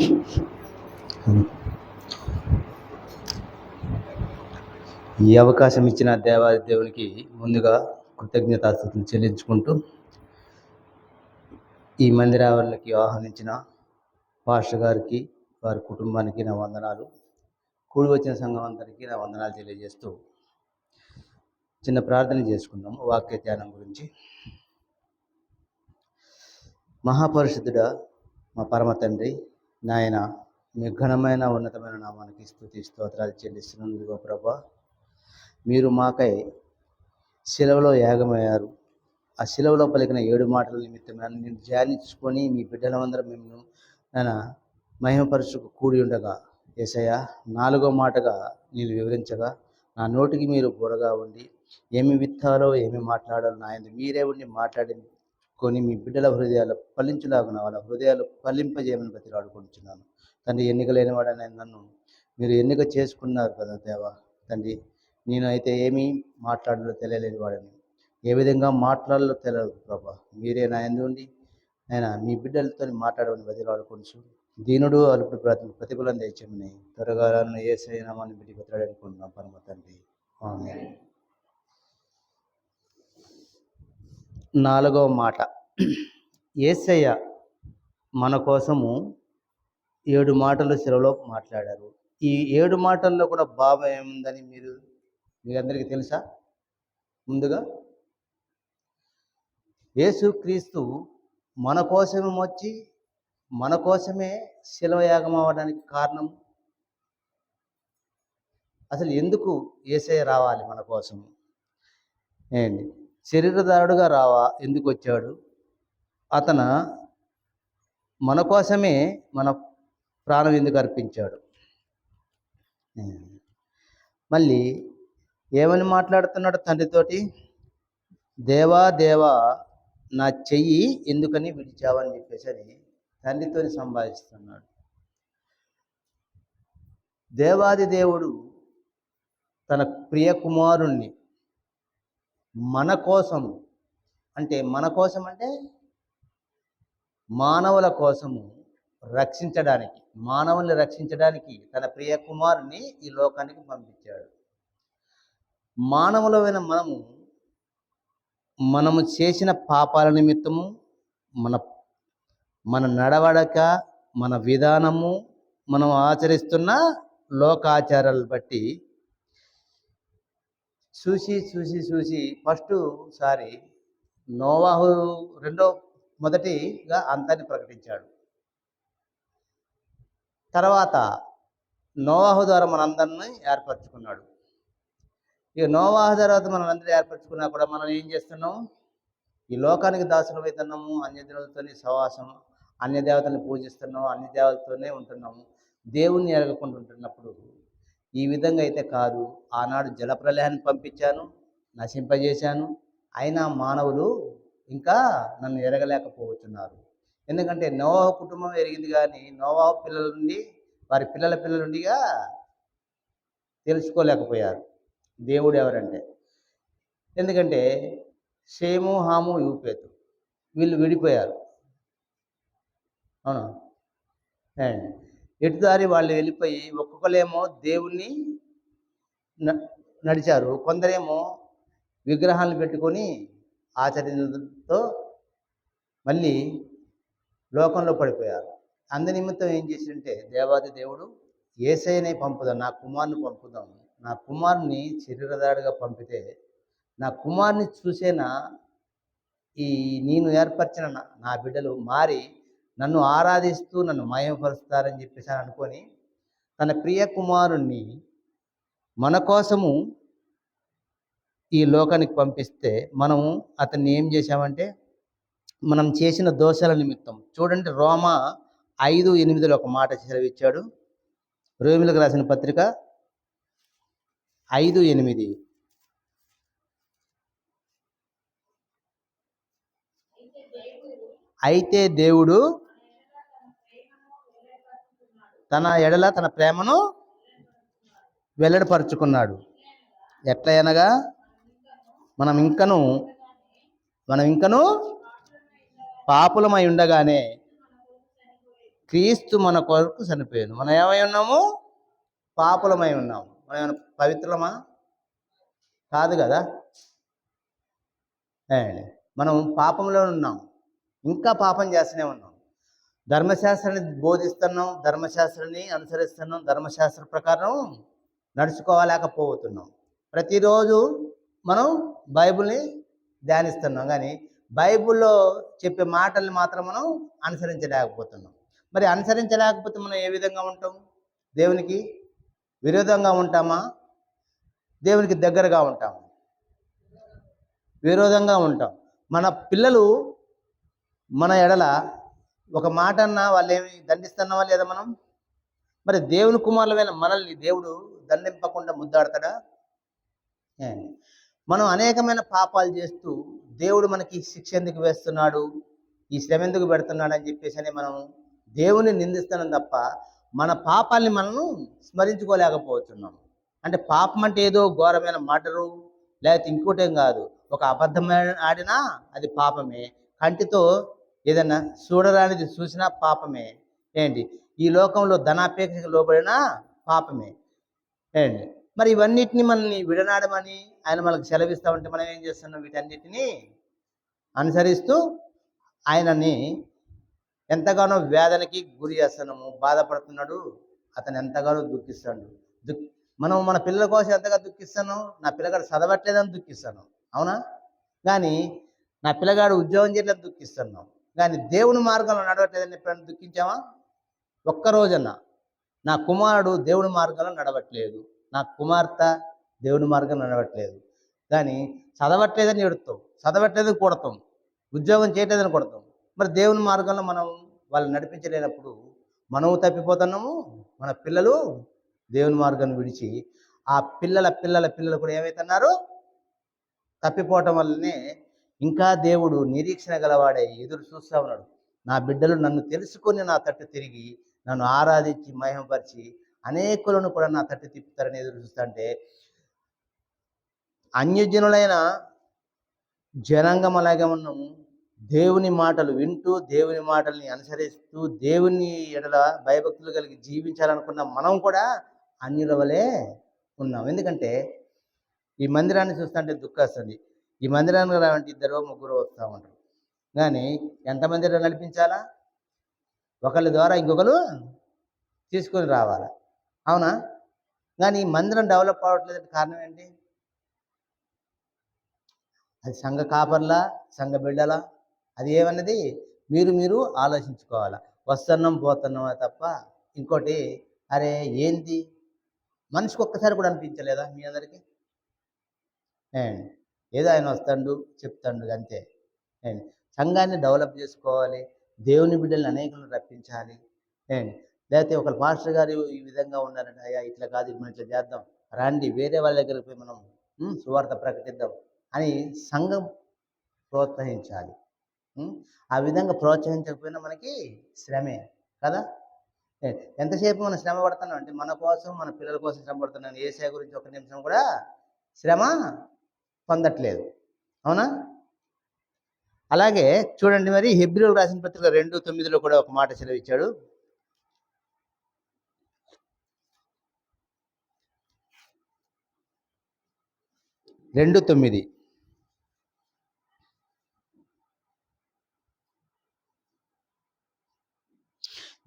ఈ అవకాశం ఇచ్చిన దేవాది దేవునికి ముందుగా కృతజ్ఞతాస్థుతులు చెల్లించుకుంటూ ఈ మందిరావరణకి ఆహ్వానించిన పాస్టర్ గారికి వారి కుటుంబానికి నా వందనాలు. కూడి వచ్చిన సంఘం అందరికీ నా వందనాలు తెలియజేస్తూ చిన్న ప్రార్థన చేసుకుందాము వాక్య ధ్యానం గురించి. మహాపరిషుద్ధుడ మా పరమ తండ్రి నాయన మీ ఘనమైన ఉన్నతమైన నామానికి స్థుతి స్తోత్రాలు చెల్లిస్తున్నందుకు ప్రభా మీరు మాకై శిలవలో యాగమయ్యారు. ఆ శిలవలో పలికిన ఏడు మాటల నిమిత్తం నేను ధ్యానించుకొని మీ బిడ్డలందరం మేము నన్ను మహిమపరచుకు కూడి ఉండగా ఏసయ్య నాలుగో మాటగా నేను వివరించగా నా నోటికి మీరు బురగా ఉండి ఏమి విత్తాలో ఏమి మాట్లాడాలో నాయన మీరే ఉండి కొని మీ బిడ్డల హృదయాలు ఫలించులాగున వాళ్ళ హృదయాలు ఫలింపజేయమని బతిలాడుకుంటున్నాను తండ్రి ఎన్నిక లేనివాడని నన్ను మీరు ఎన్నిక చేసుకున్నారు కదా దేవా. తండ్రి నేను అయితే ఏమీ మాట్లాడాలో తెలియలేని వాడని. ఏ విధంగా మాట్లాడాలో తెలియదు ప్రభా. మీరే నా ఎందుండి ఆయన మీ బిడ్డలతో మాట్లాడమని బతిలాడుకోవచ్చు దీనుడు అలుపుడు ప్రతి ప్రతిఫలం తెచ్చమని త్వరగా ఏ ఏ సైనామాన్ని బిడ్డ బతిలాడుకుంటున్నాం పరమ తండ్రి. నాలుగవ మాట. ఏసయ్య మన కోసము ఏడు మాటలు సెలవులో మాట్లాడారు. ఈ ఏడు మాటల్లో కూడా భావం ఏముందని మీరు మీ అందరికీ తెలుసా? ముందుగా యేసుక్రీస్తు మన కోసమే వచ్చి మన కోసమే శిలవయాగం అవ్వడానికి కారణం? అసలు ఎందుకు ఏసయ్య రావాలి మన కోసం ఏంటి? శరీరదారుడుగా రావా ఎందుకు వచ్చాడు అతను మన కోసమే మన ప్రాణం ఎందుకు అర్పించాడు? మళ్ళీ ఏమని మాట్లాడుతున్నాడు తండ్రితోటి? దేవా దేవా నా చెయ్యి ఎందుకని విడిచావని చెప్పేసి అని తండ్రితో సంభాషిస్తున్నాడు. దేవాది దేవుడు తన ప్రియ కుమారుణ్ణి మన కోసం అంటే మన కోసం అంటే మానవుల కోసము రక్షించడానికి మానవుల్ని రక్షించడానికి తన ప్రియ కుమారుని ఈ లోకానికి పంపించాడు. మానవులమైన మనము మనము చేసిన పాపాల నిమిత్తము మన మన నడవడక మన విధానము మనం ఆచరిస్తున్న లోకాచారాలు బట్టి చూసి చూసి చూసి ఫస్ట్ సారి నోవాహు రెండో మొదటిగా అంతాన్ని ప్రకటించాడు. తర్వాత నోవాహు ద్వారా మనందరినీ ఏర్పరచుకున్నాడు. ఇక నోవాహు తర్వాత మనం ఏర్పరచుకున్నా కూడా మనం ఏం చేస్తున్నాం? ఈ లోకానికి దాసులు అవుతున్నాము అన్య సవాసం అన్య దేవతల్ని పూజిస్తున్నాము అన్ని దేవతలతోనే ఉంటున్నాము. దేవుణ్ణి ఎరగకుండా ఉంటున్నప్పుడు ఈ విధంగా అయితే కాదు. ఆనాడు జలప్రలయాన్ని పంపించాను నశింపజేశాను. అయినా మానవులు ఇంకా నన్ను ఎరగలేకపోతున్నారు. ఎందుకంటే నోవా కుటుంబం ఎరిగింది కానీ నోవా పిల్లల నుండి వారి పిల్లల పిల్లల నుండిగా తెలుసుకోలేకపోయారు. దేవుడు ఎవరంటే? ఎందుకంటే షేము హాము యూపేతు వీళ్ళు విడిపోయారు. అవును? అండ్ ఎటుదారి వాళ్ళు వెళ్ళిపోయి ఒక్కొక్కరేమో దేవుణ్ణి న- నడిచారు. కొందరేమో విగ్రహాలను పెట్టుకొని ఆచరణతో మళ్ళీ లోకంలో పడిపోయారు. అందు నిమిత్తం ఏం చేసిందంటే దేవాది దేవుడు ఏసైనే పంపుదాం నా కుమారుని పంపుదాం. నా కుమారుని శరీరదాడిగా పంపితే నా కుమారుని చూసేనా ఈ నేను ఏర్పరిచిన నా బిడ్డలు మారి నన్ను ఆరాధిస్తూ నన్ను మాయపరుస్తారని చెప్పేసి అని అనుకొని తన ప్రియ కుమారుణ్ణి మన కోసము ఈ లోకానికి పంపిస్తే మనము అతన్ని ఏం చేశామంటే మనం చేసిన దోషాల నిమిత్తం చూడండి రోమ ఐదు ఎనిమిదిలో ఒక మాట సెలవిచ్చాడు. రోమిలకు రాసిన పత్రిక ఐదు ఎనిమిది. అయితే దేవుడు తన ఎడల తన ప్రేమను వెల్లడిపరుచుకున్నాడు. ఎట్లా అనగా మనం ఇంకను మనం ఇంకను పాపులమై ఉండగానే క్రీస్తు మన కొరకు చనిపోయాను మనం ఏమై ఉన్నాము? పాపులమై ఉన్నాము. మనం ఏమైనా పవిత్రమా? కాదు కదా. మనం పాపంలో ఉన్నాం ఇంకా పాపం చేస్తూనే ఉన్నాం. ధర్మశాస్త్రాన్ని బోధిస్తున్నాం ధర్మశాస్త్రాన్ని అనుసరిస్తున్నాం ధర్మశాస్త్ర ప్రకారం నడుచుకోలేకపోతున్నాం. ప్రతిరోజు మనం బైబిల్ని ధ్యానిస్తున్నాం కానీ బైబిల్లో చెప్పే మాటల్ని మాత్రం మనం అనుసరించలేకపోతున్నాం. మరి అనుసరించలేకపోతే మనం ఏ విధంగా ఉంటాం? దేవునికి విరోధంగా ఉంటామా? దేవునికి దగ్గరగా ఉంటాము? విరోధంగా ఉంటాం. మన పిల్లలు మన ఎడల ఒక మాట అన్నా వాళ్ళు ఏమి దండిస్తున్నావా లేదా మనం? మరి దేవుని కుమారులమైన మనల్ని దేవుడు దండింపకుండా ముద్దాడతాడా? మనం అనేకమైన పాపాలు చేస్తూ దేవుడు మనకి శిక్ష ఎందుకు వేస్తున్నాడు? ఈ శ్రమ ఎందుకు పెడుతున్నాడు అని చెప్పేసి అని మనం దేవుని నిందిస్తున్నాం తప్ప మన పాపాల్ని మనము స్మరించుకోలేకపోతున్నాం. అంటే పాపం అంటే ఏదో ఘోరమైన మాటరు లేకపోతే ఇంకోటేం కాదు. ఒక అబద్ధమైన ఆడినా అది పాపమే. కంటితో ఏదైనా చూడరానిది చూసినా పాపమే. ఏంటి? ఈ లోకంలో ధనాపేక్షకు లోబడినా పాపమే. ఏంటి? మరి ఇవన్నిటిని మనల్ని విడనాడమని ఆయన మనకు సెలవిస్తూ ఉంటే మనం ఏం చేస్తున్నాం వీటన్నిటిని? అనుసరిస్తూ ఆయనని ఎంతగానో వేదనకి గురి చేస్తున్నాము బాధపడుతున్నాడు అతను ఎంతగానో దుఃఖిస్తాడు దుఃఖ మనం మన పిల్లల కోసం ఎంతగా దుఃఖిస్తాను నా పిల్లగాడు చదవట్లేదని దుఃఖిస్తాను అవునా? కానీ నా పిల్లగాడు ఉద్యోగం చేయట్లేదు దుఃఖిస్తున్నాం. కానీ దేవుని మార్గంలో నడవట్లేదని ఎప్పుడైనా దుఃఖించామా ఒక్కరోజన్నా నా కుమారుడు దేవుని మార్గంలో నడవట్లేదు. నా కుమార్తె దేవుని మార్గంలో నడవట్లేదు. కానీ చదవట్లేదని ఎడుతాం చదవట్లేదని కొడతాం. ఉద్యోగం చేయట్లేదని కొడతాం. మరి దేవుని మార్గంలో మనం వాళ్ళు నడిపించలేనప్పుడు మనము తప్పిపోతున్నాము మన పిల్లలు దేవుని మార్గాన్ని విడిచి ఆ పిల్లల పిల్లల పిల్లలు కూడా ఏమవుతున్నారు తప్పిపోవటం వల్లనే ఇంకా దేవుడు నిరీక్షణ గలవాడే ఎదురు చూస్తా ఉన్నాడు. నా బిడ్డలు నన్ను తెలుసుకొని నా తట్టు తిరిగి నన్ను ఆరాధించి మహిమపరిచి అనేకులను కూడా నా తట్టు తిప్పుతారని ఎదురు చూస్తుంటే అన్యజనులైన జనాంగం అలాగే ఉన్నాము దేవుని మాటలు వింటూ దేవుని మాటల్ని అనుసరిస్తూ దేవుని ఎడల భయభక్తులు కలిగి జీవించాలనుకున్న మనం కూడా అన్యుల వలె ఉన్నాం. ఎందుకంటే ఈ మందిరాన్ని చూస్తుంటే దుఃఖం వస్తుంది. ఈ మందిరానికి రావంటే ఇద్దరు ముగ్గురు వస్తూ ఉంటారు. కానీ ఎంతమంది నడిపించాలా? ఒకళ్ళ ద్వారా ఇంకొకరు తీసుకొని రావాలా? అవునా? కానీ ఈ మందిరం డెవలప్ అవ్వట్లేదు కారణం ఏంటి? అది సంఘ కాపర్లా సంఘ బిడ్డలా? అది ఏమన్నది? మీరు మీరు ఆలోచించుకోవాలా. వస్తున్నాం పోతున్నామా తప్ప ఇంకోటి అరే ఏంది? మనిషికి ఒక్కసారి కూడా అనిపించలేదా మీ అందరికీ? ఏదో ఆయన వస్తాడు చెప్తాడు అంతే. ఏండి సంఘాన్ని డెవలప్ చేసుకోవాలి దేవుని బిడ్డల్ని అనేకులను రప్పించాలి. ఏండి లేకపోతే ఒక పాస్టర్ గారు ఈ విధంగా ఉన్నారంటే అయ్యా ఇట్లా కాదు మనం ఇట్లా చేద్దాం. రండి వేరే వాళ్ళ దగ్గరికి పోయి మనం సువార్త ప్రకటిద్దాం అని సంఘం ప్రోత్సహించాలి. ఆ విధంగా ప్రోత్సహించకపోయినా మనకి శ్రమే కదా? ఎంతసేపు మనం శ్రమ పడుతున్నాం అంటే మన కోసం మన పిల్లల కోసం శ్రమ పడుతున్నాం. ఏసే గురించి ఒక నిమిషం కూడా శ్రమ పొందట్లేదు. అవునా? అలాగే చూడండి మరి హెబ్రిల్ రాసిన పత్రిక రెండు తొమ్మిదిలో కూడా ఒక మాట సెలవిచ్చాడు. రెండు తొమ్మిది.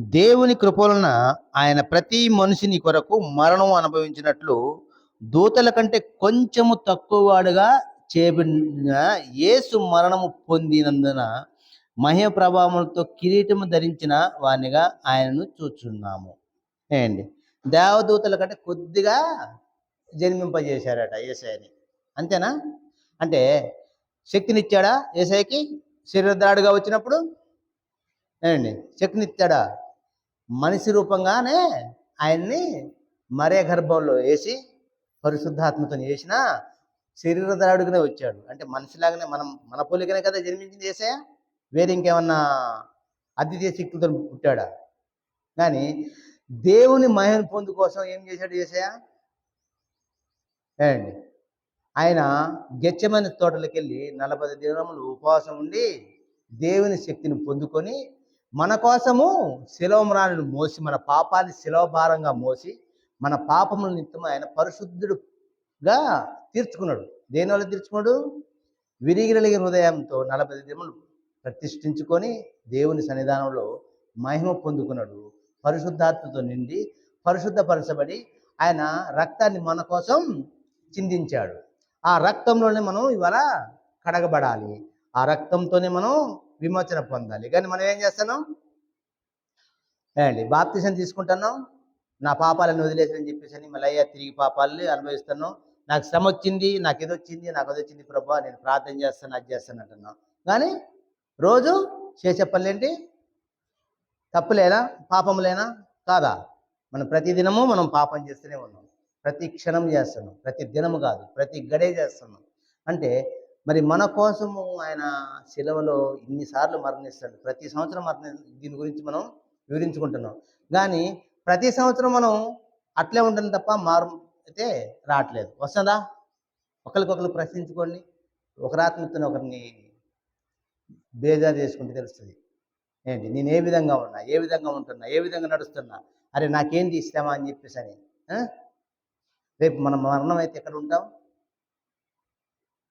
దేవుని కృపలన ఆయన ప్రతి మనిషిని కొరకు మరణం అనుభవించినట్లు దూతల కంటే కొంచెము తక్కువ వాడుగా చేయబడిన యేసు మరణము పొందినందున మహిమ ప్రభావంతో కిరీటము ధరించిన వానిగా ఆయనను చూచున్నాము. ఏండి దేవదూతల కంటే కొద్దిగా జన్మింపజేశారట ఏసైని అంతేనా? అంటే శక్తినిచ్చాడా ఏసైకి శరీరదాడుగా వచ్చినప్పుడు? ఏమండి శక్తినిచ్చాడా? మనిషి రూపంగానే ఆయన్ని మరే గర్భంలో వేసి పరిశుద్ధాత్మతో చేసిన శరీరదారుడుగానే వచ్చాడు. అంటే మనిషిలాగానే మనం మన పోలికనే కదా జన్మించింది చేసే వేరే ఇంకేమన్నా అతిథి శక్తులతో పుట్టాడా? కానీ దేవుని మహిమ పొందు కోసం ఏం చేశాడు చేసా ఏమండి? ఆయన గెచ్చమైన తోటలకు వెళ్ళి నలభై దినములు ఉపవాసం ఉండి దేవుని శక్తిని పొందుకొని మన కోసము శిలవమరాలను మోసి మన పాపాన్ని శిలవ భారంగా మోసి మన పాపముల నిమిత్తం ఆయన పరిశుద్ధుడుగా తీర్చుకున్నాడు. దేనివల్ల తీర్చుకున్నాడు? విరిగిరలిగిన హృదయంతో నలభై దినములు ప్రతిష్ఠించుకొని దేవుని సన్నిధానంలో మహిమ పొందుకున్నాడు. పరిశుద్ధాత్మతో నిండి పరిశుద్ధపరచబడి ఆయన రక్తాన్ని మన కోసం చిందించాడు. ఆ రక్తంలోనే మనం ఇవాళ కడగబడాలి. ఆ రక్తంతోనే మనం విమోచన పొందాలి. కానీ మనం ఏం చేస్తున్నాం? ఏండి బాప్తిసం తీసుకుంటున్నాం? నా పాపాలను వదిలేసని చెప్పేసి అని మళ్ళీ అయ్యా తిరిగి పాపాలని అనుభవిస్తాను నాకు శ్రమ వచ్చింది నాకు ఇది వచ్చింది నాకు అది వచ్చింది ప్రభా నేను ప్రార్థన చేస్తాను అది చేస్తాను అంటున్నాను కానీ రోజు చేసే పనులేంటి? తప్పులేనా? పాపములేనా? కాదా? మనం ప్రతి దినము మనం పాపం చేస్తూనే ఉన్నాం. ప్రతి క్షణం చేస్తున్నాం. ప్రతి దినము కాదు ప్రతి గడే చేస్తున్నాం. అంటే మరి మన కోసము ఆయన శిలవలో ఇన్నిసార్లు మరణిస్తాడు. ప్రతి సంవత్సరం మరణి దీని గురించి మనం వివరించుకుంటున్నాం. కానీ ప్రతి సంవత్సరం మనం అట్లే ఉంటుంది తప్ప మారు అయితే రావట్లేదు. వస్తుందా? ఒకరికొకరు ప్రశ్నించుకోండి. ఒకరి ఒకరిని బేజారు చేసుకుంటే తెలుస్తుంది. ఏంటి? నేను ఏ విధంగా ఉన్నా ఏ విధంగా ఉంటున్నా ఏ విధంగా నడుస్తున్నా అరే నాకేంటి ఇష్టమా అని చెప్పేసి అని రేపు మనం మరణం అయితే ఎక్కడ ఉంటాం?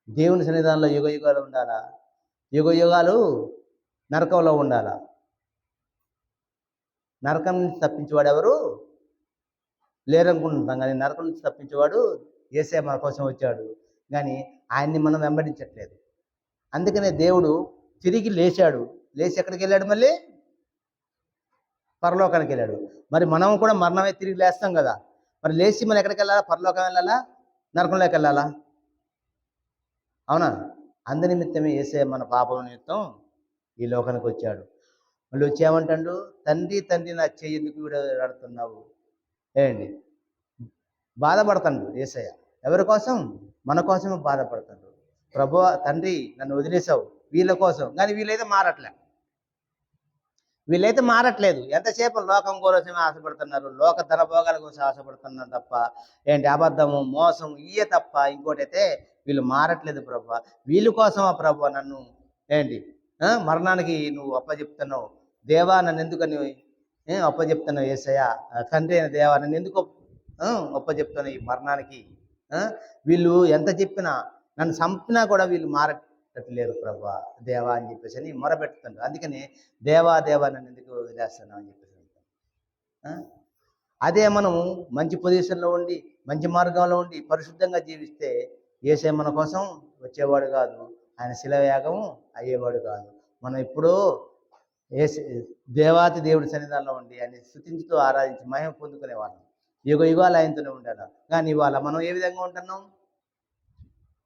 దేవుని సన్నిధానంలో యుగ యుగాలు ఉండాలా? యుగ యుగాలు నరకంలో ఉండాలా? నరకం నుంచి తప్పించేవాడు ఎవరు? లేరనుకుంటున్నాం కానీ నరకం నుంచి తప్పించేవాడు ఏసే మన కోసం వచ్చాడు. కానీ ఆయన్ని మనం వెంబడించట్లేదు. అందుకనే దేవుడు తిరిగి లేచాడు. లేచి ఎక్కడికి వెళ్ళాడు మళ్ళీ? పరలోకానికి వెళ్ళాడు. మరి మనం కూడా మరణమే తిరిగి లేస్తాం కదా. మరి లేచి మనం ఎక్కడికి వెళ్ళాలా? పరలోకం వెళ్ళాలా? నరకంలోకి వెళ్ళాలా? అవునా? అందు నిమిత్తమే ఏసే మన పాపం నిమిత్తం ఈ లోకానికి వచ్చాడు. మళ్ళీ వచ్చేమంటాడు తండ్రి తండ్రి నా చేయి ఎందుకు విడగడుతున్నావు? ఏండి బాధపడతాడు ఏసయ్య. ఎవరి కోసం? మన కోసం బాధపడతాడు. ప్రభు తండ్రి నన్ను వదిలేసావు వీళ్ళ కోసం. కానీ వీళ్ళైతే మారట్లే. వీళ్ళైతే మారట్లేదు. ఎంతసేపు లోకం కోసమే ఆశపడుతున్నారు? లోక ధనభోగాల కోసం ఆశపడుతున్నారు తప్ప ఏంటి అబద్ధము మోసం ఇయ్యే తప్ప ఇంకోటి అయితే వీళ్ళు మారట్లేదు ప్రభు. వీళ్ళ కోసమా ప్రభు నన్ను? ఏంటి? మరణానికి నువ్వు అప్పచెప్తున్నావు. దేవా నన్ను ఎందుకని ఏ, అప్పచెప్తున్నావు ఏసయ్య? తండ్రి అయిన దేవా నన్ను ఎందుకు అప్పచెప్తున్నావు ఈ మరణానికి? వీళ్ళు ఎంత చెప్పినా నన్ను చంపినా కూడా వీళ్ళు మారట్లేరు ప్రభా దేవా అని చెప్పేసి అని మొరపెడుతుంటారు అందుకని దేవా దేవా నన్ను ఎందుకు వదిలేస్తున్నావు అని చెప్పేసి అదే మనం మంచి పొజిషన్లో ఉండి మంచి మార్గంలో ఉండి పరిశుద్ధంగా జీవిస్తే ఏసే మన కోసం వచ్చేవాడు కాదు. ఆయన శిలయాగం అయ్యేవాడు కాదు. మనం ఎప్పుడూ ఏసే దేవాతి దేవుడి సన్నిధానంలో ఉండి ఆయన స్థుతించుతూ ఆరాధించి మహిమ పొందుకునేవాళ్ళం యుగ యుగాలు ఆయనతోనే ఉంటాడు కానీ ఇవాళ మనం ఏ విధంగా ఉంటున్నాం?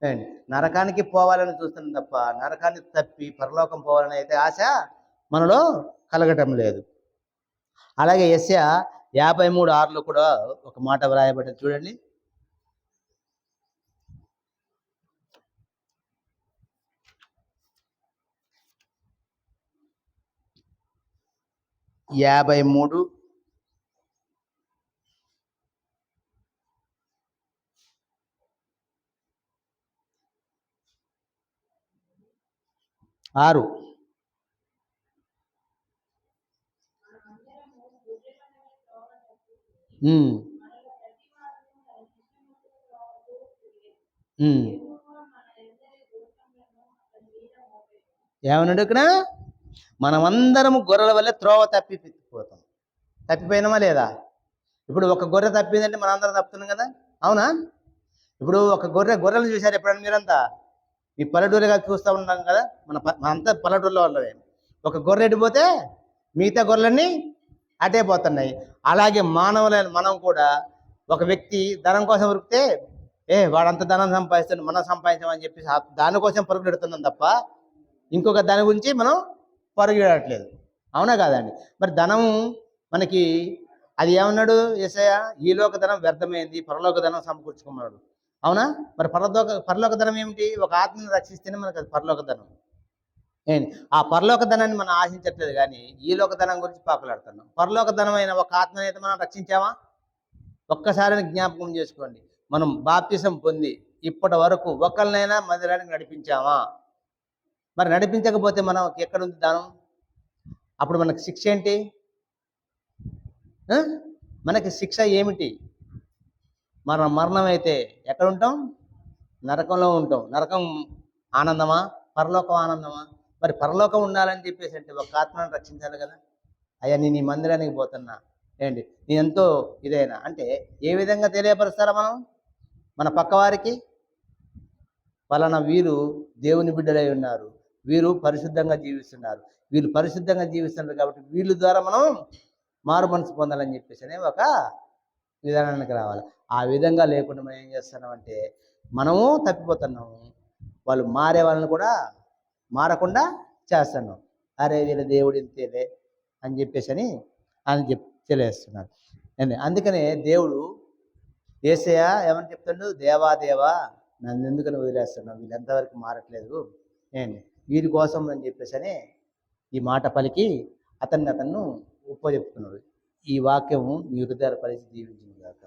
ఏంటి నరకానికి పోవాలని చూస్తున్నాం తప్ప నరకాన్ని తప్పి పరలోకం పోవాలని అయితే ఆశ మనలో కలగటం లేదు. అలాగే యస్య యాభై మూడు ఆరులో కూడా ఒక మాట వ్రాయబడ్డది. చూడండి. యాభై మూడు ఆరు ఉమ్. ఉమ్. ఏమన్నాడు ఇక్కడ మనమందరము గొర్రెల వల్ల త్రోవ తప్పిపోతాం తప్పిపోయినామా లేదా? ఇప్పుడు ఒక గొర్రె తప్పిందంటే మనందరం తప్పుతున్నాం కదా? అవునా? ఇప్పుడు ఒక గొర్రె గొర్రెలు చూశారు ఎప్పుడైనా మీరంతా? ఈ పల్లెటూరుగా చూస్తూ ఉంటాం కదా? మన ప- మనంతా పల్లెటూరులో వాళ్ళవే ఒక గొర్రె ఎడిపోతే మిగతా గొర్రెలన్నీ అటే పోతున్నాయి. అలాగే మానవులైన మనం కూడా ఒక వ్యక్తి ధనం కోసం ఉరికితే ఏ వాడంత ధనం సంపాదిస్తాడు మనం సంపాదించామని చెప్పేసి దానికోసం పరుగులు పెడుతున్నాం తప్ప ఇంకొక దాని గురించి మనం పరుగులెడట్లేదు అవునా కాదండి మరి ధనము మనకి అది ఏమన్నాడు ఏసయ ఈ లోక ధనం వ్యర్థమైంది పరలోక ధనం సమకూర్చుకున్నాడు. అవునా? మరి పరలోక పరలోక ధనం ఏమిటి? ఒక ఆత్మను రక్షిస్తేనే మనకు అది పరలోక ధనం. ఏంటి? ఆ పరలోక ధనాన్ని మనం ఆశించట్లేదు కానీ ఈ లోక ధనం గురించి పాకులాడుతున్నాం. పరలోక ధనమైన ఒక ఆత్మని అయితే మనం రక్షించామా? ఒక్కసారి జ్ఞాపకం చేసుకోండి. మనం బాప్తిసం పొంది ఇప్పటి వరకు ఒకరినైనా మందిరానికి నడిపించామా? మరి నడిపించకపోతే మనం ఎక్కడ ఉంది దానం? అప్పుడు మనకు శిక్ష ఏంటి? మనకి శిక్ష ఏమిటి? మన మరణం అయితే ఎక్కడ ఉంటాం నరకంలో ఉంటాం. నరకం ఆనందమా? పరలోకం ఆనందమా? మరి పరలోకం ఉండాలని చెప్పేసి అంటే ఒక ఆత్మను రక్షించాలి కదా. అయ్యా నేను ఈ మందిరానికి పోతున్నా. ఏంటి? నేను ఎంతో ఇదైనా. అంటే ఏ విధంగా తెలియపరుస్తారా మనం? మన పక్కవారికి? పలానా వీరు దేవుని బిడ్డలై ఉన్నారు. వీరు పరిశుద్ధంగా జీవిస్తున్నారు. వీళ్ళు పరిశుద్ధంగా జీవిస్తున్నారు కాబట్టి వీళ్ళ ద్వారా మనం మారు మనసు పొందాలని చెప్పేసి అనే ఒక విధానానికి రావాలి. ఆ విధంగా లేకుండా మనం ఏం చేస్తున్నామంటే మనము తప్పిపోతున్నాము వాళ్ళు మారే వాళ్ళని కూడా మారకుండా చేస్తున్నాం. అరే వీళ్ళ దేవుడు ఇంతేలే అని చెప్పేసి అని అని చెప్ తెలియజేస్తున్నారు. అందుకనే దేవుడు ఏసయ్య ఏమని చెప్తాడు? దేవా దేవా నన్ను ఎందుకని వదిలేస్తున్నావు? వీళ్ళు ఎంతవరకు మారట్లేదు? ఏంటి వీరి కోసం అని చెప్పేసనే ఈ మాట పలికి అతన్ని అతను ఉపజెప్తున్నాడు ఈ వాక్యము మీ హృదయాల పరిస్థితి జీవించింది కాక